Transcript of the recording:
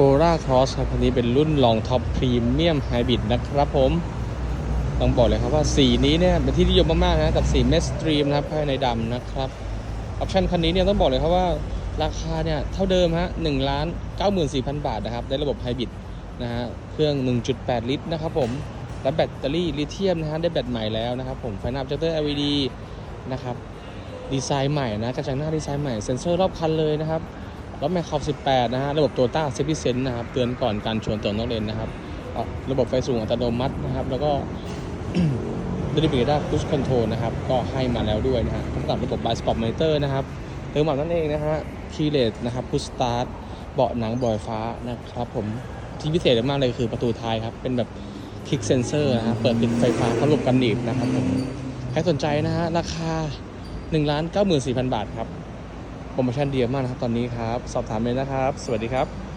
c o r a Cross ครับคันนี้เป็นรุ่นลองท็อปพรีเมียมไฮบริดนะครับผม ต้องบอกเลยครับว่าสีนี้เนี่ยเป็นที่นิยมมากๆนะกับสีเมสตรีมนะครับภายในดำนะครับออปชันคันนี้เนี่ยต้องบอกเลยครับว่าราคาเนี่ยเท่าเดิมฮะหนึ่งล้านเก้าหมื่นสี่พันบาทนะครับได้ระบบไฮบริดนะฮะเครื่อง 1.8 ลิตรนะครับผมและแบตเตอรี่ลิเธียมนะฮะได้แบตใหม่แล้วนะครับผมไฟหน้าเจคเตอร์ LED นะครับดีไซน์ใหม่นะกระจังหน้าดีไซน์ใหม่เซ็นเซอร์รอบคันเลยนะครับ รถแมคคอฟ18 นะฮะ ระบบตัวต้าเซฟตี้เซนนะครับ เตือนก่อนการชวนตัวน้องเลนนะครับ ระบบไฟสูงอัตโนมัตินะครับ แล้วก็ดริบิเกต้าพุชคอนโทรนะครับ ก็ให้มาแล้วด้วยนะฮะพร้อมกับระบบบายสปอร์ตมอนิเตอร์นะครับ เติมหมันนั่นเองนะฮะ คีเลสนะครับพุชสตาร์ท เบาะหนังบอยฟ้านะครับผม ที่พิเศษมากเลยคือประตูท้ายครับ เป็นแบบคลิกเซนเซอร์นะฮะ เปิดปิดไฟฟ้าพัดลมกันหนีบนะครับผม ใครสนใจนะฮะ ราคา1นึ่งล้านเก้าหมื่นสี่พันบาทครับ โปรโมชั่นเดีมากนะครับตอนนี้ครับ สอบถามเลยนะครับ สวัสดีครับ